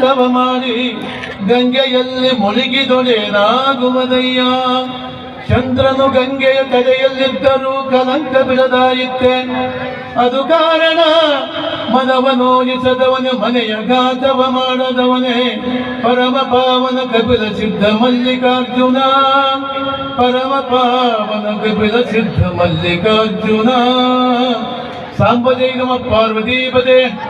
ತವ ಮಾಡಿ, ಗಂಗೆಯಲ್ಲಿ ಮುಳುಗಿದೊಡೆನಾಗುವುದಯ್ಯ ಚಂದ್ರನು ಗಂಗೆಯ ಕಡೆಯಲ್ಲಿದ್ದರೂ ಕಲಂಕ ಬಿಡದಾಯಿತ್ತೆ ಅದು ಕಾರಣ ಮನವನೋಯಿಸದವನು ಮನೆಯ ಗಾತವ ಮಾಡದವನೇ. ಪರಮ ಪಾವನ ಕಪಿಲ ಸಿದ್ಧ ಮಲ್ಲಿಕಾರ್ಜುನ. ಪರಮ ಪಾವನ ಕಪಿಲ ಸಿದ್ಧ ಮಲ್ಲಿಕಾರ್ಜುನ. ಸಾಂಬಜೈಗಮ ಪಾರ್ವತೀಪದೇ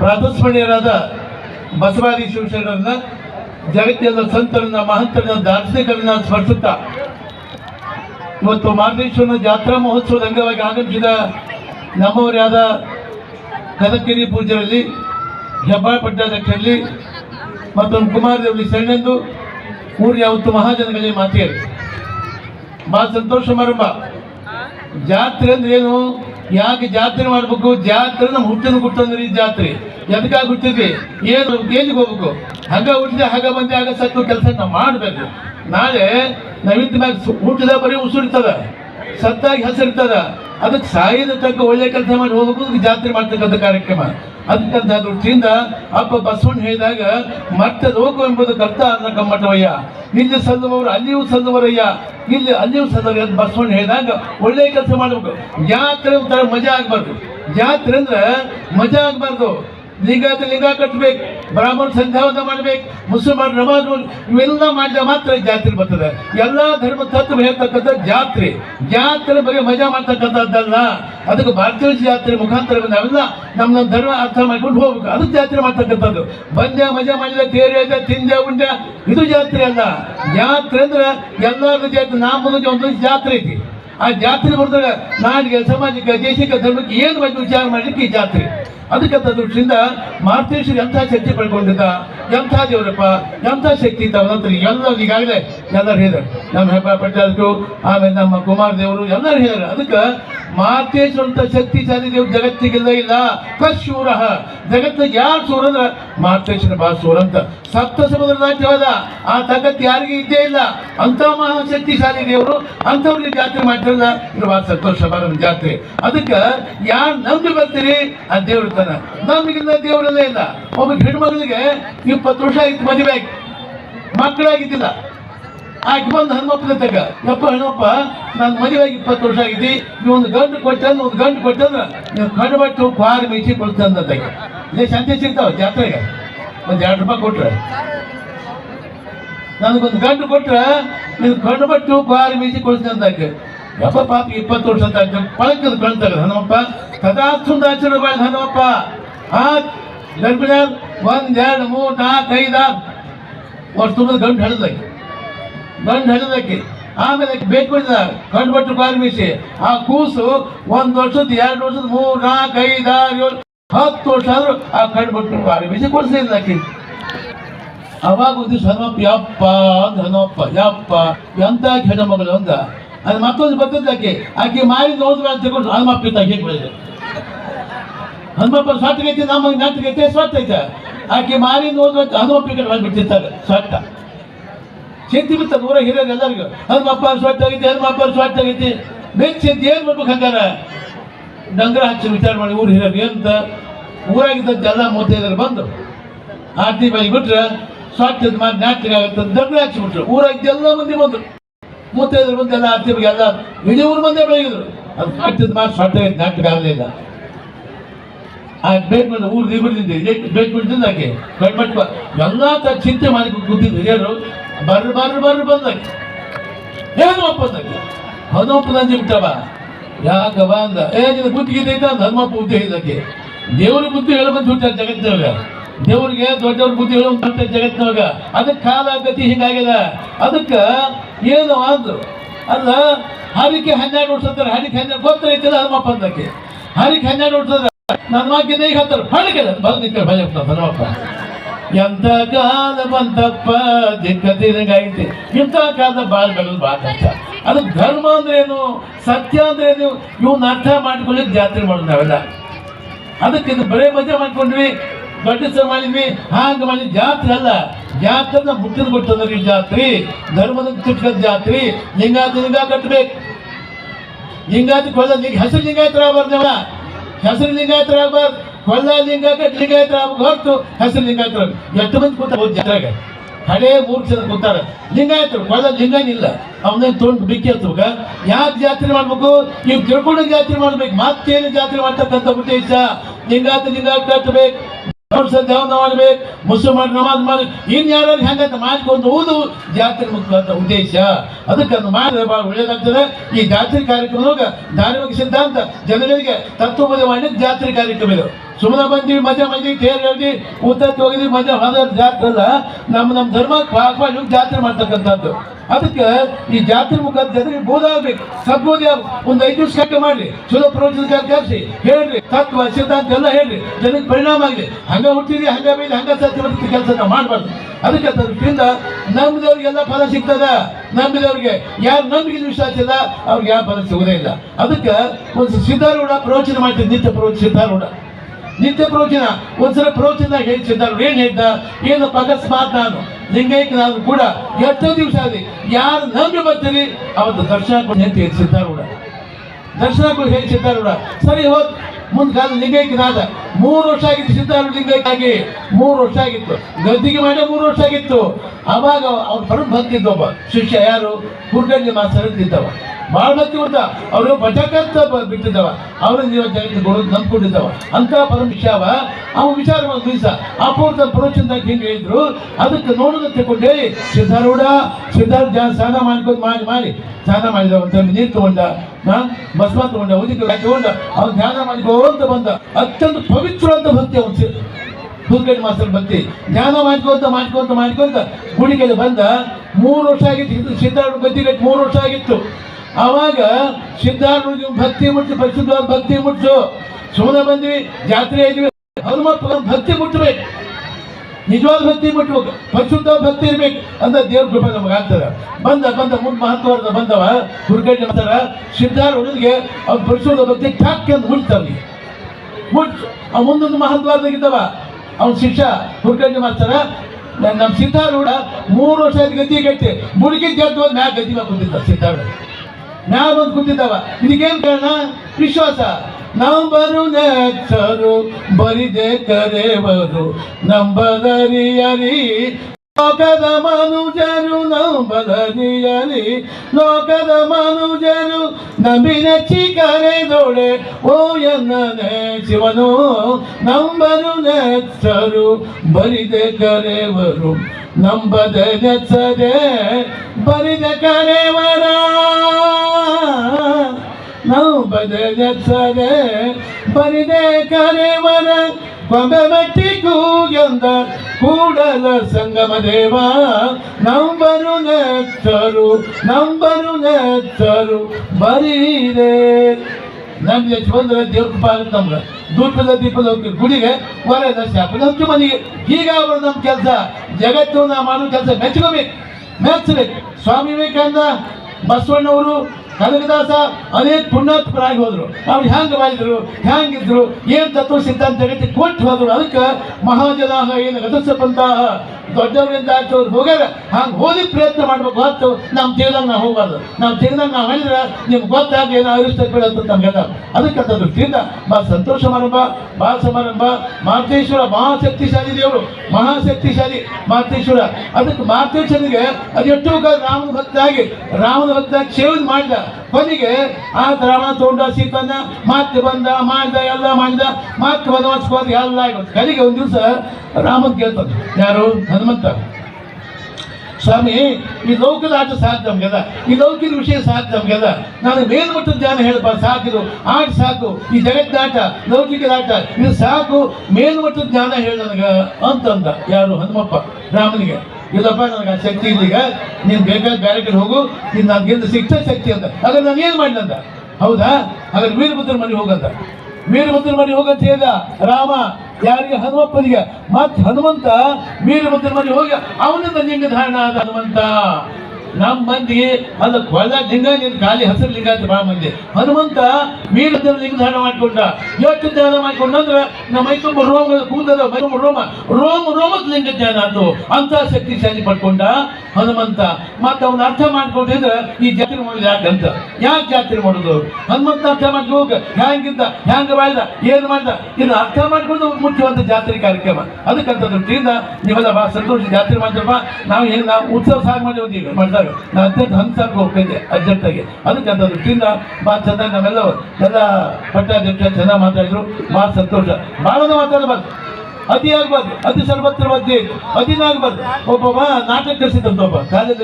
ಪ್ರಾತಸ್ಮರಣೀಯರಾದ ಬಸವಾದಿ ಶಿವಶರಣರನ್ನ ಜಗತ್ತಿನ ಸಂತರನ್ನ ಮಹಂತರನ್ನ ದಾರ್ಶನಿಕರನ್ನ ಸ್ಮರಿಸುತ್ತಾ ಇವತ್ತು ಮಾರ್ದೇಶ್ವರನ ಜಾತ್ರಾ ಮಹೋತ್ಸವದ ಅಂಗವಾಗಿ ಆಗಮಿಸಿದ ನಮ್ಮವರಾದ ಕದಕಿರಿ ಪಟ್ಟಾಧ್ಯಕ್ಷರಲ್ಲಿ ಮತ್ತೊಂದು ಕುಮಾರದೇವಲಿ ಸಣ್ಣಂದು ಊರು ಯಾವತ್ತು ಮಹಾಜನಗಳಲ್ಲಿ ಮಾತಿಯರು ಭಾಳ ಸಂತೋಷ ಸಮಾರಂಭ ಜಾತ್ರೆ ಅಂದ್ರೆ ಏನು? ಯಾಕೆ ಜಾತ್ರೆ ಮಾಡಬೇಕು? ಜಾತ್ರೆ ನಮ್ಮ ಹುಟ್ಟಿನ ಗುಟ್ಟಂದ್ರೆ ಈ ಜಾತ್ರೆ. ಎದಕ್ಕಾಗಿ ಹುಟ್ಟಿದ್ವಿ ಏನು ಏನಿಗೆ ಹೋಗ್ಬೇಕು? ಹಗ ಹುಟ್ಟಿದೆ ಹಗ ಬಂದೆ ಆಗ ಸತ್ತು ಕೆಲಸ ನಾವು ಮಾಡ್ಬೇಕು. ನಾಳೆ ನೈವೇದ್ಯ ಮ್ಯಾಗ ಹುಟ್ಟಿದ ಬರೀ ಉಸುರಿರ್ತದ. ಸತ್ತಾಗಿ ಹೆಸರಿರ್ತದ ಅದಕ್ಕೆ ಸಾಯಿದ ತಕ್ಕ ಒಳ್ಳೆ ಕೆಲಸ ಮಾಡಿ ಹೋಗ್ಬೇಕು ಜಾತ್ರೆ ಮಾಡ್ತಕ್ಕಂಥ ಕಾರ್ಯಕ್ರಮ. ಅದಕ್ಕಂತ ದೃಷ್ಟಿಯಿಂದ ಅಪ್ಪ ಬಸವಣ್ಣ ಹೇಳಿದಾಗ ಮತ್ತೆ ಲೋಕ ಎಂಬುದು ಕರ್ತ ಅನ್ನ ಕಮ್ಮಟವಯ್ಯ. ಇಲ್ಲಿ ಸಲ್ಲುವವರು ಅಲ್ಲಿಯೂ ಸಲ್ಲುವರಯ್ಯ. ಇಲ್ಲಿ ಅಲ್ಲಿಯೂ ಸಂದವರ ಬಸವಣ್ಣ ಹೇಳಿದಾಗ ಒಳ್ಳೆ ಕೆಲಸ ಮಾಡಬೇಕು. ಜಾತ್ರೆ ಒಂಥರ ಮಜಾ ಆಗ್ಬಾರ್ದು. ಜಾತ್ರೆ ಅಂದ್ರೆ ಮಜಾ ಆಗ್ಬಾರ್ದು. ಲಿಂಗಾಯತ ಲಿಂಗ ಕಟ್ಟಬೇಕು ಬ್ರಾಹ್ಮಣ ಸಂಧ್ಯಾವಂತ ಮಾಡ್ಬೇಕು ಮುಸಲ್ಮಾನ್ ನಮಾಜ್ ಇವೆಲ್ಲ ಮಾಡಿದ ಮಾತ್ರ ಜಾತ್ರೆ ಬರ್ತದೆ. ಎಲ್ಲಾ ಧರ್ಮ ತತ್ವ ಹೇಳ್ತಕ್ಕಂಥ ಜಾತ್ರೆ. ಜಾತ್ರೆ ಬರೀ ಮಜಾ ಮಾಡ್ತಕ್ಕಂಥದ್ದಲ್ಲ. ಅದಕ್ಕೆ ಭಾರತೀಯ ಜಾತ್ರೆ ಮುಖಾಂತರ ನಾವೆಲ್ಲ ನಮ್ಮ ನಮ್ಮ ಧರ್ಮ ಅರ್ಥ ಮಾಡ್ಕೊಂಡು ಹೋಗ್ಬೇಕು. ಅದು ಜಾತ್ರೆ ಮಾಡ್ತಕ್ಕಂಥದ್ದು. ಬಂದೆ, ಮಜಾ ಮಾಡಿದ, ತೇರೆ ಇದೆ, ತಿಂದೆ, ಉಂಡೆ. ಇದು ಜಾತ್ರೆ ಅಲ್ಲ. ಜಾತ್ರೆ ಅಂದ್ರೆ ಎಲ್ಲಾರ್ದು ಜಾತ್ರೆ. ನಾಮದ ಒಂದೊಂದು ಜಾತ್ರೆ ಐತಿ. ಆ ಜಾತ್ರೆ ಬರ್ದಾಗ ನಾಡಿಗೆ, ಸಮಾಜಕ್ಕೆ, ದೇಶಕ್ಕೆ, ಧರ್ಮಕ್ಕೆ ಏನು ಬಗ್ಗೆ ವಿಚಾರ ಮಾಡಲಿಕ್ಕೆ ಈ ಜಾತ್ರೆ. ಅದಕ್ಕಂತ ದೃಷ್ಟಿಯಿಂದ ಮಾರ್ತೇಶ್ವರ ಎಂಥ ಶಕ್ತಿ ಪಡ್ಕೊಂಡಿದ್ದ? ಎಂಥ ದೇವರಪ್ಪ? ಎಂಥ ಶಕ್ತಿ ಇದ್ದ ಅವನಂತರ ಎಲ್ಲ ಈಗಾಗಲೇ ಎಲ್ಲರೂ ಹೇಳಿದ್ರು ನಮ್ಮ ಹೆಬ್ಬ ಪಟ್ಟಾದ್ರು ಆಮೇಲೆ ನಮ್ಮ ಕುಮಾರ ದೇವರು ಎಲ್ಲರೂ ಹೇಳಿದ್ರು ಅದಕ್ಕೆ ಮಾರ್ತೇಶ್ವರ ಅಂತ ಶಕ್ತಿಶಾಲಿ ದೇವ್ರು ಜಗತ್ತಿಗಿಲ್ಲ ಇಲ್ಲ. ಕಶೂರ ಜಗತ್ತಿಗೆ ಯಾರು ಸೂರ ಅಂದ್ರೆ ಮಾರ್ತೇಶ್ವರ ಬಾ ಸೂರ ಅಂತ. ಸಪ್ತ ಸಮುದ್ರ ರಾಜ್ಯವಾದ ಆ ತಗತ್ ಯಾರಿಗೂ ಇದ್ದೇ ಇಲ್ಲ. ಅಂತ ಮಹಾ ಶಕ್ತಿಶಾಲಿ ದೇವರು ಅಂಥವ್ರಿಗೆ ಜಾತ್ರೆ ಮಾಡ್ತಿರಲ್ಲ ಇದು ಸಂತೋಷ ಬಾರ ಜಾತ್ರೆ. ಅದಕ್ಕೆ ಯಾರು ನಂಬಿ ಬರ್ತೀರಿ? ಆ ದೇವ್ರ ತನ ನಮಗಿಲ್ಲ ದೇವರಲ್ಲೇ ಇಲ್ಲ. ಒಬ್ಬ ಹೆಣ್ಮಗಳಿಗೆ ಇಪ್ಪತ್ತು ವರ್ಷ ಆಯ್ತು ಮದುವೆ ಆಗಿ. ಮಕ್ಕಳಾಗಿದ್ದಿಲ್ಲ. ಆಕೆ ಬಂದು ಹನುಮಪ್ಪನ ತಗ, ಯಪ್ಪ ಹಣಪ್ಪ ಮದುವೆ ಆಗಿ ಇಪ್ಪತ್ತು ವರ್ಷ ಆಗಿದ್ದಿ ನೀವು ಒಂದು ಗಂಡು ಕೊಟ್ಟಂದ್ರೆ ಒಂದು ಗಂಡು ಕೊಟ್ಟಂದ್ರೆ ನೀವು ಕಣ್ಣು ಕ್ವಾರಿ ಮೀಸಿ ಕೊಡ್ತಂದ ತಗ ಇಲ್ಲೇ ಸಂತೆ ಸಿಗ್ತಾವ ಜಾತ್ರೆಗೆ. ಒಂದು ಎರಡು ರೂಪಾಯಿ ಕೊಟ್ರೆ. ನನಗೊಂದು ಗಂಡು ಕೊಟ್ರೆ ನೀವು ಕಣ್ಣು ಕ್ವಾರಿ ಮೀಸಿ ಕೊಡ್ತಂದಾಕೆ ಯಪ್ಪ ಪಾಪ ಇಪ್ಪತ್ತು ವರ್ಷ ಅಂತ ಪಳಕದ ಕಣ್ತಾಗ ಹನುಮಪ್ಪ ಕದಾಸ್ತುಂದ ಆಚರಣೆ ಬಾಳ ಹನುಮಪ್ಪ. ಆ ಗರ್ಭಿಣ ಒಂದ್, ಎರಡು, ಮೂರು, ನಾಲ್ಕು ಐದಾರು ವರ್ಷ ತುಂಬ ಗಂಡು ಹಳದಾಕಿ ಗಂಡು ಹಳದಾಕಿ ಆಮೇಲೆ ಬೇಕು ಕಂಡು ಬಟ್ಟು ಕಾರ್ಮಿಸಿ ಆ ಕೂಸು ಒಂದು ವರ್ಷದ ಎರಡು ವರ್ಷದ ಮೂರು, ನಾಲ್ಕು, ಐದು ಏಳು, ಹತ್ತು ವರ್ಷ ಆದ್ರೂ ಆ ಕಣ್ಣು ಬಟ್ಟು ಕಾರ್ಮಿಸಿ ಕೊಡಿಸ್ಲಿಲ್ಲ ಆಕಿ. ಅವಾಗ ಒಂದು ಹನುಮಪ್ಪ, ಯಪ್ಪ ಅಂದ ಹನುಮಪ್ಪ, ಯಪ್ಪ ಎಂತ ಹೆಣ್ಣು ಮಗಳು ಅಂದ. ಅದು ಮತ್ತೊಂದು ಬರ್ತದೆ ಆಕೆ ಮಾರಿ ನೋಡಿದ್ರೆ ಅಂತ ತಗೊಂಡು ಹನುಮಪ್ಪ ಇದ್ದ ಹೇಗೆ ಬೆಳೆದ ಹನುಮಪ್ಪ ಸೊಟ್ಟಗೈತೆ ನಮ್ಮ ನಾಟಕೈತೆ ಐತೆ. ಆಕೆ ಮಾರಿ ಹೋದ್ರೆ ಹನುಮಪ್ಪ ಕಡೆ ಬಂದ್ಬಿಟ್ಟಿರ್ತಾರೆ ಚಿಂತೆ ಬಿತ್ತ ಊರ ಹಿರಿಯರು ಎಲ್ಲರಿಗೂ ಹನುಮಪ್ಪ ಆಗೈತಿ ಹನುಮಪ್ಪ ಸೊಟ್ಟಾಗೈತಿ ಬೆಚ್ಚಿ ಅಂತ ಏನ್ ಮಾಡ್ಬೇಕು ಹಂಗಾರ? ಡಂಗ್ರ ಹಚ್ಚಿ ವಿಚಾರ ಮಾಡಿ, ಊರು ಹಿರಿಯರು ಅಂತ ಊರಾಗಿದ್ದಂತೆ ಎಲ್ಲ ಮೂವತ್ತೈದರು ಬಂದು ಆರತಿ ಬಾಯಿ ಬಿಟ್ರೆ ಸ್ವಾರ್ಥದ ಮಾಡಿ ನಾಟಕ ಆಗುತ್ತೆ ಡಂಗ್ರ ಹಚ್ಚಿಬಿಟ್ರು. ಊರಾಗಿದ್ದ ಎಲ್ಲ ಮಂದಿ ಬಂದ್ರು. ಮೂವತ್ತೈದರ ಮಂದಿ ಎಲ್ಲ ಇಡೀ ಊರು ಮಂದಿ ಬೆಳಗಿದ್ರು ಅದು ಮಾಡಿ ಸ್ವಾರ್ಥ ನಾಟಕ ಆಗಲಿಲ್ಲ. ಆ ಬೇಟ್ ಮೇಲೆ ಊರು ದಿಗ್ಬಿಡ್ತಿದ್ದೆ ಬೇಟ್ ಬಿಡ್ತಿದ್ದ ಆಕೆ ಗಂಡ್ಮಟ್ಟ ಎಲ್ಲ ತ ಚಿಂತೆ ಮಾಡಿ ಕೂತಿದ್ದು ಹಿರಿಯರು ಬರ್ರ ಬರ್ರ ಬರ್ರ ಬಂದಾಕೆ ಏನು ಒಪ್ಪಂದಾಕೆ ಹನುಮಪ್ಪ ನಂಜಿ ಬಿಟ್ಟವ? ಯಾಕವ ಅಂದ ಏ, ನಿನ್ನ ಬುದ್ಧಿ ಗೀತೆ ಅಂದ ಹನುಮಪ್ಪ ಬುದ್ಧಿ ಹೇಳ ದೇವ್ರ ಬುದ್ಧಿ ಹೇಳ್ಬಂದು ಬಿಟ್ಟಾರ ಜಗತ್ತಿನೊಳಗ ದೇವ್ರಿಗೆ ದೊಡ್ಡವ್ರ ಬುದ್ಧಿ ಹೇಳುವಂತ ಜಗತ್ತಿನೊಳಗ. ಅದಕ್ಕೆ ಕಾಲ ಗತಿ ಹಿಂಗಾಗ್ಯದ ಅದಕ್ಕೆ ಏನು ಅಂದ್ರು. ಅಲ್ಲ, ಹರಿಕೆ ಹನ್ನೆರಡು ಅಂತಾರೆ ಹರಿಕೆ ಹನ್ನೆರಡು ಗೊತ್ತೈತಿಲ್ಲ ಅದು ಅಂದಕ್ಕೆ ಹರಿಕೆ ಹನ್ನೆರಡು ವರ್ಷದ ನನ್ನ ಮಗಿನ ಈಗ ಹತ್ತಾರೆ ಹಳಿಕೆ ಬಂದು ಭಯ ಹನುಮಪ್ಪ ಎಂತ ಕಾಲ ಬಂತಪ್ಪ, ದಿಕ್ಕ ತಿರುಗಾಯ್ತಿ ಇಂಥ ಕಾಲದ ಬಾಳ್ ಬೆಳೆದು ಭಾಳ ಕಷ್ಟ ಅದು ಧರ್ಮ ಅಂದ್ರೆ ಏನು? ಸತ್ಯ ಅಂದ್ರೆ ಏನು? ಇವನ್ನ ಅರ್ಥ ಮಾಡ್ಕೊಳ್ಳಿ ಜಾತ್ರೆ ಮಾಡೋದು ನಾವೆಲ್ಲ. ಅದಕ್ಕೆ ಇದು ಬರೇ ಮಜಾ ಮಾಡ್ಕೊಂಡ್ವಿ. ದೊಡ್ಡ ಸರ್ ಮಾಡಿದ್ವಿ ಹಾಗೆ ಮಾಡಿ ಜಾತ್ರೆ ಅಲ್ಲ. ಜಾತ್ರೆ ಮುಟ್ಟಿದ ಈ ಜಾತ್ರೆ. ಧರ್ಮದ ಚುಟ್ಟದ ಜಾತ್ರೆ. ಲಿಂಗಾಯತ ಲಿಂಗ ಕಟ್ಟಬೇಕು ಲಿಂಗಾಯತ ಲಿಂಗ ಹೆಸರು ಲಿಂಗಾಯತರಾಗಬಾರ್ದು ನಾವ. ಹೆಸರು ಲಿಂಗಾಯತರಾಗಬಾರ್ದು ಕೊಲ್ಲ ಲಿಂಗ ಲಿಂಗಾಯತ ಆಗ್ಬೇಕು. ಹೊರತು ಹೆಸರು ಲಿಂಗಾಯತ ಎಷ್ಟು ಮಂದಿ ಕೂತ ಜಾತ್ರೆಗೆ ಹಳೇ ಮೂರು ಜನ ಕೂತಾರ. ಲಿಂಗಾಯತರು ಕೊಲ್ಲ ಲಿಂಗನಿಲ್ಲ ಅವನೇ ತೊಗೊಂಡು ಬಿಕ್ಕಿ ಹತ್ತುವಾಗ ಯಾಕೆ ಜಾತ್ರೆ ಮಾಡ್ಬೇಕು? ನೀವು ತಿಳ್ಕೊಂಡು ಜಾತ್ರೆ ಮಾಡ್ಬೇಕು. ಮತ್ತೇನು ಜಾತ್ರೆ ಮಾಡ್ತಕ್ಕಂಥ ಉದ್ದೇಶ? ಲಿಂಗಾತ ಲಿಂಗ ಕಟ್ಟಬೇಕು ದೇವನ ಮಾಡ್ಬೇಕು ಮುಸಲ್ಮಾನ್ ನಮಾಜ್ ಮಾಡಿ, ಇನ್ ಯಾರು ಹೆಂಗಂತ ಮಾಡ್ಕೊಂಡು ಜಾತ್ರೆ ಮುಖ್ಯ ಉದ್ದೇಶ. ಅದಕ್ಕೆ ಅದು ಮಾಡಿದ್ರೆ ಬಹಳ ಒಳ್ಳೇದಾಗ್ತದೆ. ಈ ಜಾತ್ರೆ ಕಾರ್ಯಕ್ರಮದಾಗ ಧಾರ್ಮಿಕ ಸಿದ್ಧಾಂತ ಜನಗಳಿಗೆ ತತ್ವಬೋಧ ಮಾಡಿದ ಜಾತ್ರೆ ಕಾರ್ಯಕ್ರಮ ಇದು. ಸುಮ್ಮನೆ ಬಂದಿವಿ ಮಜಾ ಮಂದಿ ತೇರು ಹೇಳಿ ಉದ್ದತ್ತು ಹೋಗಿದ್ವಿ, ಮಜಾ ಹೋದ ಜಾತ್ರೆ ಅಲ್ಲ. ನಮ್ಮ ನಮ್ಮ ಧರ್ಮ ಪಾಕವಾಗಿ ಜಾತ್ರೆ ಮಾಡ್ತಕ್ಕಂಥದ್ದು. ಅದಕ್ಕೆ ಈ ಜಾತ್ರೆ ಮುಖಾಂತರ ಜನರಿಗೆ ಬೋಧ ಆಗ್ಬೇಕು. ಸದ್ಬೋಧ ಒಂದು ಐದು ದಿವಸ ಕಟ್ಟ ಮಾಡ್ರಿ ಚಲೋ ಪ್ರವಚನ ಕರ್ಸಿ ಹೇಳ್ರಿ, ತತ್ವ, ಸಿದ್ಧಾಂತ ಎಲ್ಲ ಹೇಳ್ರಿ. ಜನಕ್ಕೆ ಪರಿಣಾಮ ಆಗಲಿ. ಹಂಗ ಹುಟ್ಟಿದ್ರಿ ಹಂಗ ಮೇಲೆ ಹಂಗ ಸತ್ಯ ಕೆಲಸ ನಾವು ಮಾಡಬಾರ್ದು. ಅದಕ್ಕೆ ಅದರಿಂದ ನಂಬಿದವ್ರಿಗೆಲ್ಲ ಫಲ ಸಿಗ್ತದ? ನಂಬಿದವ್ರಿಗೆ ಯಾರು ನಂಬಿಕೆ ವಿಶ್ವಾಸ ಇಲ್ಲ, ಅವ್ರಿಗೆ ಯಾವ ಫಲ ಸಿಗೋದೇ ಇಲ್ಲ. ಅದಕ್ಕೆ ಒಂದು ಸಿದ್ಧಾರೂಢ ಪ್ರವಚನ ಮಾಡ್ತೀವಿ ನಿತ್ಯ ಪ್ರವಚನ ಸಿದ್ಧಾರೂಢ. ನಿತ್ಯ ಪ್ರವಚನ. ಒಂದ್ಸಲ ಪ್ರವಚನದಾಗ ಹೇಳಿ ಸಿದ್ಧಾರೂಢ ಏನ್ ಹೇಳ್ದ? ಏನು ಅಕಸ್ಮಾತ್ ನಾನು ಲಿಂಗೈಕ ನಾನು ಕೂಡ ಎಷ್ಟೋ ದಿವಸ ಆದಿ. ಯಾರು ನಂಬಿ ಬರ್ತೀರಿ? ಅವತ್ತು ದರ್ಶನ ಕೊಡಿ ಅಂತ ಹೇಳ್ತಿದ್ದಾರೆ ಕೂಡ. ದರ್ಶನ ಕೊಡಿ. ಹೇಳ್ತಿದ್ದಾರೆ ಸರಿ ಹೋದ್ ಮುಂದ್ ಕಾಲ ಲಿಂಗೈಕ್ಯನಾದ ಮೂರು ವರ್ಷ ಆಗಿತ್ತು ಸಿದ್ಧಾರೂಢ ಲಿಂಗೈಕ್ಯಾಗಿ ಮೂರು ವರ್ಷ ಆಗಿತ್ತು. ಗದ್ದಿಗೆ ಮಾಡಿ ಮೂರು ವರ್ಷ ಆಗಿತ್ತು. ಅವಾಗ ಅವ್ರು ಪರ ಬಂದಿದ್ದ ಒಬ್ಬ ಶಿಷ್ಯ ಯಾರು? ಕುರ್ಗಂಜಿ ಮಾಸ್ತರ್ ಇದ್ದವ. ಭಾಳ ಭಕ್ತಿ ಕೊಡ್ತ ಅವರು ಬಜಕಂತ ಬಿಟ್ಟಿದ್ದಾವ. ಅವರು ಜೀವ ಜಗತ್ತು ಕೊಡೋದು ನಂಬ್ಕೊಂಡಿದ್ದವ. ಅಂತ ಪರಮ ವಿಷಯವ. ಅವ ವಿಚಾರ ದಿವಸ ಅಪೂರ್ತ ಪ್ರವಚನದಾಗ ಹಿಂಗೆ ಹೇಳಿದ್ರು. ಅದಕ್ಕೆ ನೋಡೋದು ತಗೊಂಡೆ ಸಿದ್ಧಾರೂಢ ಸಿದ್ಧಾರ್ಥ ಸ್ನಾನ ಮಾಡ್ಕೊಂಡು ಮಾಡಿ ಮಾಡಿ. ಸ್ನಾನ ಮಾಡಿದ ಅಂತ ನೀರು ತಗೊಂಡ ಭಸ್ಮ ತಗೊಂಡ ಉದಿಕ ತಗೊಂಡ ಅವ್ನು ಧ್ಯಾನ ಮಾಡ್ಕೋಂತ ಬಂದ. ಅತ್ಯಂತ ಪವಿತ್ರವಾದ ಭಕ್ತಿ ಅವನು ಕುಲ್ಕರ್ಣಿ ಮಾಸ್ತರ್ ಭಕ್ತಿ. ಧ್ಯಾನ ಮಾಡ್ಕೊಂತ ಮಾಡ್ಕೊಂತ ಮಾಡ್ಕೊಂತ ಗುಡಿಗೆಲ್ಲ ಬಂದ. ಮೂರು ವರ್ಷ ಆಗಿತ್ತು. ಸಿದ್ಧಾರೂಢ ಗದ್ದಿಗಟ್ಟು ಮೂರು ವರ್ಷ ಆಗಿತ್ತು. ಆವಾಗ ಸಿದ್ಧಾರ್ಥ ಭಕ್ತಿ ಮುಟ್ಟು, ಪರಿಶುದ್ಧವಾದ ಭಕ್ತಿ ಮುಟ್ಟು ಸುಮ್ಮನೆ ಬಂದ್ವಿ, ಜಾತ್ರೆ ಇದ್ವಿ. ಹನುಮಪ್ಪ ಭಕ್ತಿ ಮುಟ್ಟಬೇಕು ನಿಜವಾದ ಭಕ್ತಿ ಮುಟ್ಬೇಕು. ಪರಿಶುದ್ಧ ಭಕ್ತಿ ಇರ್ಬೇಕು ಅಂತ ದೇವ್ರ ಕೃಪೆ ನಮಗೆ ಆಗ್ತದೆ. ಬಂದ ಬಂದ, ಮುಂದೆ ಮಹತ್ವದ ಬಂದವ ದುರ್ಗಡ್ಡೆ ಮಾಡ್ತಾರ ಸಿದ್ಧಾರ್ ಹುಡುಗಿಗೆ ಅವ್ನು ಪರಿಶುದ್ಧ ಭಕ್ತಿ ಠಾಕ್ ಅಂತ ಮುಟ್ತಾವ್ರಿಗೆ ಮುಟ್ಟು ಅವ್ ಮುಂದೊಂದು ಮಹತ್ವದಾಗಿದ್ದವ ಅವ್ನ ಶಿಷ್ಯ ಹುರ್ಗಡ್ಡೆ ಮಾಡ್ತಾರ ನಮ್ಮ ಸಿದ್ಧಾರೂಢ ಮೂರು ವರ್ಷ ಗತಿ ಗಟ್ಟಿ ಮುಳುಗಿದ್ದು ಒಂದು ಮ್ಯಾಗ ಗತಿ ಮ್ಯಾಗ ಕುಂತಿದ್ದ ಸಿದ್ಧಾರೂಢ ಮ್ಯಾಗ ಬಂದು ಕುಂತಿದ್ದವ. ಇದಕ್ಕೇನ್ ಕಾರಣ? ವಿಶ್ವಾಸ. ನಂಬರು ನೆಚ್ಚರು ಬರಿದೆ ಕರೆವರು. ನಂಬದರಿಯರಿ ಲೋಕದ ಮನುಜರು ನಂಬಲನಿಯಲಿ ಲೋಕದ ಮನುಜರು ನಂಬಿನೆಚ್ಚಿ ಕರೆದೊಡೆ ಓ ಎನ್ನನೆ ಶಿವನು ನಂಬರು ನೆಚ್ಚರು, ಬರಿದೆ ಕರೆವರು, ನಂಬದ ನೆಚ್ಚದೆ, ಬರಿದ ಕರೆವರ. ನಂಬದ ನೆಚ್ಚದೆ, ಬರಿದೆ ಕರೆವರ. ಕೊಂಬೆ ಮಟ್ಟಿ ಕೂಗೆಂದ ಕೂಡಲ ಸಂಗಮ ದೇವ, ನಂಬರು ನೆತ್ತರು ನಂಬರು ನೆತ್ತರು ಬರೀರೆ. ನಮ್ಗೆ ಬಂದ್ರೆ ದೇವ್ರ ಆಗುತ್ತೆ ನಮ್ಗೆ. ದೂಪದ ದೀಪದ ಗುಡಿಗೆ ಗುಡಿಗೆ ದರ್ಶನ ಹಾಕೋದು ನಮ್ಮ ಮನೆಗೆ ಈಗ ಅವರು ನಮ್ಮ ಕೆಲಸ. ಜಗತ್ತು ನಾವು ಮಾಡೋ ಕೆಲಸ ಮೆಚ್ಕೋಬೇಕು ಮೆಚ್ಚಬೇಕು. ಸ್ವಾಮಿ ವಿವೇಕಾನಂದ ಬಸವಣ್ಣವರು ಕನಕದಾಸ ಅನೇಕ ಪುಣ್ಯಾತ್ಮರಾಗಿ ಹೋದ್ರು. ಅವ್ರು ಹ್ಯಾಂಗ ಮಾಡಿದ್ರು ಹ್ಯಾಂಗಿದ್ರು, ಏನ್ ತತ್ವ ಸಿದ್ಧಾಂತ ಜಗತ್ತಿಗೆ ಕೊಟ್ಟು ಹೋದ್ರು. ಅದಕ್ಕೆ ಮಹಾಜನ ಏನು ಗತಸಪಂತಹ ದೊಡ್ಡವರಿಂದ ಆಗ್ತವ್ರು ಹೋಗ್ಯಾರ. ಹಂಗೆ ಹೋಗಿ ಪ್ರಯತ್ನ ಮಾಡ್ಬೇಕು. ಹೊತ್ತು ನಮ್ಮ ಜೀವನ ನಾವು ಹೋಗ್ಬಾರ್ದು. ನಮ್ಮ ಜೀವನ ನಾವು ಹೇಳಿದ್ರೆ ನಿಮ್ಗೆ ಗೊತ್ತಾಗ ಏನೋ ಅರಿಷ್ಟ ಬೀಳಂತ ನಮ್ಗೆ ಅದಕ್ಕೆ ಅಂತ ದೃಷ್ಟಿಯಿಂದ ಭಾಳ ಸಂತೋಷ ಸಮಾರಂಭ ಭಾಳ ಸಮಾರಂಭ. ಮಾತೇಶ್ವರ ಮಹಾಶಕ್ತಿಶಾಲಿ ದೇವರು. ಮಹಾಶಕ್ತಿಶಾಲಿ ಮಾತೇಶ್ವರ ಅದಕ್ಕೆ ಮಾತೇಶ್ವರಿಗೆ ಅದೆಷ್ಟು ರಾಮನ ಭಕ್ತ ಆಗಿ ರಾಮನ ಭಕ್ತಾಗಿ ಸೇವನೆ ಮಾಡಿದ. ಕೊನೆಗೆ ಆ ತರ ತೊಗೊಂಡ ಸೀತನ್ನ ಮತ್ತೆ ಬಂದ, ಮಾಡಿದ, ಎಲ್ಲ ಮಾಡಿದ, ಮತ್ತೆ ಬಂದ ಹೋದ ಎಲ್ಲ ಕಡೆಗೆ ಒಂದು ದಿವಸ ರಾಮನ್ ಕೇಳ್ತಾನೆ. ಯಾರು? ಹನುಮಂತ. ಸ್ವಾಮಿ, ಈ ಲೌಕಿಕ ಆಟ ಸಾಧ್ಯ ನಮ್ಗೆಲ್ಲ ಈ ಲೌಕಿಕ ವಿಷಯ ಸಾಧ್ಯ ನಮ್ಗೆಲ್ಲ ನಾನು ಮೇಲ್ಮಟ್ಟದ ಜ್ಞಾನ ಹೇಳಪ್ಪ ಸಾಕಿದು ಆಟ ಸಾಕು. ಈ ಜಗತ್ತಿನ ಆಟ ಲೌಕಿಕ ಆಟ, ಇದು ಸಾಕು. ಮೇಲ್ಮಟ್ಟದ ಜ್ಞಾನ ಹೇಳ ನನಗೆ ಅಂತಂದ ಯಾರು? ಹನುಮಪ್ಪ, ರಾಮನಿಗೆ. ಇಲ್ಲಪ್ಪ, ನನಗೆ ಆ ಶಕ್ತಿ ಇದೀಗ ಈಗ ನೀನು ಬೇಕಾದ ಬೇರೆ ಕಡೆ ಹೋಗು ಇದು ನನಗಿಂದ ಸಿಕ್ತ ಶಕ್ತಿ ಅಂತ. ಹಾಗಾದ್ರೆ ನಾನು ಏನು ಮಾಡಿದಂತ ಹೌದಾ? ಹಾಗಾದ್ರೆ ವೀರಭದ್ರ ಮನೆ ಹೋಗಂತ ವೀರಭದ್ರ ಮನೆ ಹೋಗಂತ ಹೇಳ್ದ ರಾಮ, ಯಾರಿಗೆ? ಹನುಮಪ್ಪನಿಗೆ. ಮತ್ ಹನುಮಂತ ವೀರಭದ್ರ ಮನೆ ಹೋಗಿ ಅವನಿಂದ ನಿಂಗೆ ಧಾರಣ ಆದ ಹನುಮಂತ. ನಮ್ಮ ಮಂದಿ ಅಲ್ಲ ಕೊಳ್ಳ ಲಿಂಗ ನಿನ್ ಖಾಲಿ ಹಸಿರು ಲಿಂಗ ಅಂತ ಬಾ ಮಂದಿ. ಹನುಮಂತ ಮೀನು ಲಿಂಗ ಧಾರಣ ಮಾಡ್ಕೊಂಡ. ಯೋಚ ಧ್ಯಾನ ಮಾಡ್ಕೊಂಡ ಅಂದ್ರೆ ನಮ್ಮ ಮೈ ರೋಮ ಕೂದಲ ರೋಮ. ರೋಮ ರೋಮದ ಲಿಂಗ ಧ್ಯಾನ ಆತು. ಅಂತ ಶಕ್ತಿಶಾಲಿ ಪಡ್ಕೊಂಡ. ಹನುಮಂತ. ಮತ್ತೆ ಅವ್ನ ಅರ್ಥ ಮಾಡ್ಕೊಂಡಿದ್ರೆ ಈ ಜಾತ್ರೆ ಮಾಡೋದು ಯಾಕಂತ ಯಾಕೆ ಜಾತ್ರೆ ಮಾಡೋದು? ಹನುಮಂತ ಅರ್ಥ ಮಾಡ್ಕೊ ಹ್ಯಾಂಗಿದ್ದ ಹ್ಯಾಂಗಿಂದ ಹ್ಯಾಂಗ ಬಾಯ್ದ ಏನು ಮಾಡ್ದ? ಇದು ಅರ್ಥ ಮಾಡ್ಕೊಂಡು ಮುಖ್ಯವಂತ ಜಾತ್ರೆ ಕಾರ್ಯಕ್ರಮ. ಅದಕ್ಕಂತ ದೃಷ್ಟಿಯಿಂದ ನೀವೆಲ್ಲ ಬಹಳ ಸಂತೋಷ ಜಾತ್ರೆ ಮಾಡಿದ್ರಪ್ಪ ನಾವು ಏನು, ನಾವು ಉತ್ಸವ ಸಾಗ ಮಾಡಿ ಹೋಗಿ ಮಾಡಿದಾಗ ನಾವು ಅತ್ಯಂತ ಹಂಸಾಗಿ ಹೋಗ್ತಿದ್ದೆ ಅರ್ಜೆಂಟಾಗಿ ಅದಕ್ಕಂತ ದೃಷ್ಟಿಯಿಂದ ಭಾಳ ಚೆನ್ನಾಗಿ ನಾವೆಲ್ಲ ಎಲ್ಲ ಪಟ್ಟಾಧ್ಯಕ್ಷ ಚೆನ್ನಾಗಿ ಮಾತಾಡಿದ್ರು. ಭಾಳ ಸಂತೋಷ. ಭಾಳ ಮಾತಾಡಬಾರ್ದು. ಅತಿ ಆಗ್ಬಾರ್ದು ಅತಿ ಸರ್ವತ್ರವಾದಿ ಅದಿನಾಗ್ಬಾರ್ದು ಒಬ್ಬ ನಾಟಕ ಕಲಿಸಿದಂತ ಒಬ್ಬ ಕಾಲೇಜ್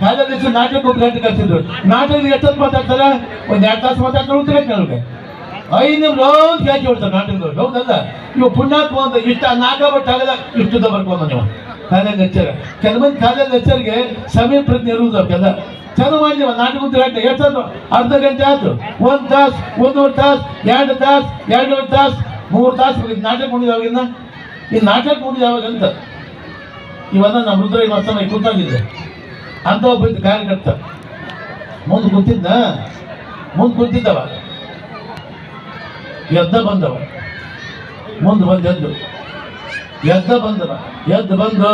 ಕಾರ್ಯಾಧ್ಯಕ್ಷ ನಾಟಕ ಉದ್ಘಾಟನೆ ಕಲಿಸಿದ್ರು. ನಾಟಕ ಎಷ್ಟೊತ್ತು ಮಾತಾಡ್ತಾರ? ಒಂದ್ ಎರಡು ತಾಸು ಮಾತಾಡ್ತಾರೆ ಉತ್ತರ ಕೇಳಿಗೆ ಐದು ರೋಜ್ ಕ್ಯಾಚ್ ಹೊಡ್ತಾರೆ ನಾಟಕದವ್ರು, ಹೌದಲ್ಲ? ಇವು ಪುಣ್ಯಾತ್ಮ ಅಂತ ಇಷ್ಟ ನಾಟಕ ಬಟ್ ಆಗಲ್ಲ ಇಷ್ಟದ ಬರ್ಕೊಂಡು ನೀವು ಕಾಲೇಜ್ ಲೆಕ್ಚರ್. ಕೆಲವೊಂದು ಕಾಲೇಜ್ ಸಮಯ ಪ್ರಜ್ಞೆ ಇರುವುದು ಅವ್ರಿಗೆಲ್ಲ ಚಲೋ ಮಾಡಿ ನಾಟಕ ಗಂಟೆ ಎಷ್ಟು ಅರ್ಧ ಗಂಟೆ ಆಯ್ತು ಒಂದು ತಾಸು, ಒಂದೂವರೆ ತಾಸು, ಎರಡು ತಾಸು ಎರಡೂವರೆ ತಾಸು. ಮೂರು ತಾಸು ಮುಗಿದು ನಾಟಕ ಮುಗಿದಾವಾಗಿಂದ ಈ ನಾಟಕ ಅಂತ? ಇವನ್ನ ನಮ್ಮ ರುದ್ರ ಮತ್ತೊಮ್ಮೆ ಕೂತಾಗಿದೆ ಅಂತ ಒಬ್ಬ ಕಾರ್ಯಕರ್ತ. ಮುಂದೆ ಕೂತಿದ್ದ ಮುಂದೆ ಕೂತಿದ್ದವ. ಎದ್ದ ಬಂದವ. ಮುಂದೆ ಬಂದು ಎದ್ದು. ಎದ್ದ ಬಂದವ. ಎದ್ದು ಬಂದು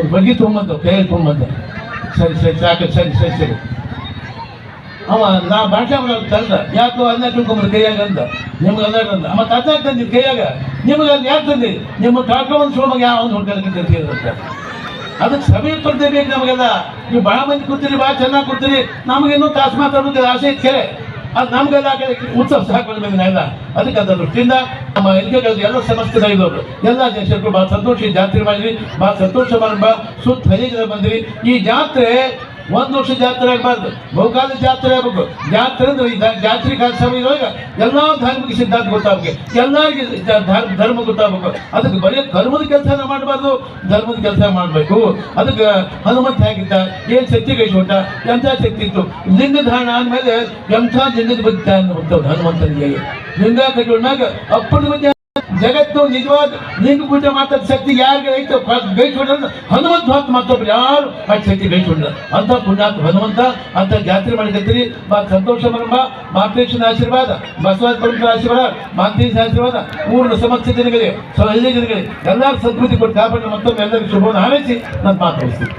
ಒಂದು ಬಗ್ಗಿ ತೊಗೊಂಬಂದವ ಕೈಯಲ್ಲಿ ತೊಗೊಂಬಂದ. ಸರಿ ಸರಿ, ಸಾಕು, ಸರಿ ಸರಿ ಸರಿ. ಅವ ನಾ ಭಾಷೆ ಮಾಡೋದು ತಂದ. ಯಾಕೋ ಅನ್ನ ಕೈಯಾಗ ಅಂದ. ನಿಮ್ಗೆ ಅಲ್ಲ ತಂದ ಮತ್ತೆ ಅನ್ನ ತಂದಿ ಕೈಯಾಗ? ನಿಮಗೆ ಅಲ್ಲಿ ಯಾಕೆ ತಂದಿ? ನಿಮ್ಮ ಕಾಕೊಂಡ್ ಸೋಮಗೆ ಯಾವ ಒಂದು ಹೊಡ್ಕೊಳ್ಳೋಕೆ ಅಂತ. ಅದಕ್ಕೆ ಸ್ಪರ್ಧೆ ಬೇಕು ನಮಗೆಲ್ಲ. ನೀವು ಭಾಳ ಮಂದಿ ಕೂತೀರಿ ಭಾಳ ಚೆನ್ನಾಗಿ ಕೂತೀರಿ. ನಮಗೇನು ತಾಸು ಮಾತಾಡೋದು ಆಸೆ ಇತ್ತು ಅದು ನಮಗೆಲ್ಲ ಉತ್ಸವ ಸಾಕೊಂಡು ಎಲ್ಲ ಅದಕ್ಕೆ ಅದರ ದೃಷ್ಟಿಯಿಂದ ನಮ್ಮ ಎಲ್ಲ ಎಲ್ಲ ಸಮಸ್ಯೆ ಇದ್ದವರು ಎಲ್ಲ ಅಧ್ಯಕ್ಷರು ಭಾಳ ಸಂತೋಷ ಜಾತ್ರೆ ಮಾಡಿದ್ವಿ. ಭಾಳ ಸಂತೋಷ ಮಾಡಿ ಸುತ್ತ ಹದಿನೈದು ಜನ ಬಂದ್ರಿ. ಈ ಜಾತ್ರೆ ಒಂದು ವರ್ಷ ಜಾತ್ರೆ ಆಗಬಾರ್ದು. ಬಹುಕಾಲ ಜಾತ್ರೆ ಆಗಬೇಕು. ಜಾತ್ರೆ ಅಂದ್ರೆ ಈ ಜಾತ್ರೆ ಕಾರ್ಯಕ್ರಮ ಇರುವಾಗ ಎಲ್ಲ ಧಾರ್ಮಿಕ ಸಿದ್ಧಾಂತ ಗೊತ್ತಾಗಬೇಕು. ಎಲ್ಲರಿಗೆ ಧರ್ಮ ಗೊತ್ತಾಗಬೇಕು. ಅದಕ್ಕೆ ಬರೀ ಕರ್ಮದ ಕೆಲಸ ಮಾಡಬಾರ್ದು, ಧರ್ಮದ ಕೆಲಸ ಮಾಡಬೇಕು. ಅದಕ್ಕೆ ಹನುಮಂತ ಹೇಗಿದ್ದ? ಏನ್ ಶಕ್ತಿ ಕೈಗೊಂಡ ಎಂಥ ಶಕ್ತಿ ಇತ್ತು? ಲಿಂಗ ಧಾರಣ ಆದ್ಮೇಲೆ ಎಂಥ ಲಿಂಗದ ಬಗ್ಗೆ ಹನುಮಂತನಿಗೆ. ಲಿಂಗ ಕೈಗೊಂಡಾಗ ಅಪ್ಪನ ಬಗ್ಗೆ ಜಗತ್ತು ನಿಜವಾದ ನಿಂಗೆ ಪೂಜೆ ಮಾಡ್ತದ ಶಕ್ತಿ ಯಾರಿಗೆ ಐತೆ ಗೈಸ್ಕೊಂಡ್ರೆ ಹನುಮಂತ ಹೊತ್ತು ಮತ್ತೊಬ್ರು ಯಾರು ಆ ಶಕ್ತಿ ಗೈಸ್ಕೊಂಡ್ರ ಅಂತ ಪುಣ್ಯಾತ್ ಹನುಮಂತ, ಅಂತ ಜಾತ್ರೆ ಮಾಡಿದ್ರಿ ಬಾ ಸಂತೋಷ ಬರಂಬ ಮಾತೇಶನ ಆಶೀರ್ವಾದ, ಬಸವರಾಜ ಪರಮರ ಆಶೀರ್ವಾದ ಮಾತೇಶ ಆಶೀರ್ವಾದ. ಊರಿನ ಸಮಕ್ಷ ಜನಗಳಿಗೆ ಹಳ್ಳಿ ಜನಗಳಿಗೆ ಎಲ್ಲರೂ ಸಂಸ್ಕೃತಿ ಕೊಟ್ಟು ಕಾಪಾಡಿ ಮತ್ತೊಮ್ಮೆ ಎಲ್ಲರಿಗೂ ಶುಭವನ್ನು ಹಾರೈಸಿ ನಾನು ಮಾತಾಡಿಸ್ತೀನಿ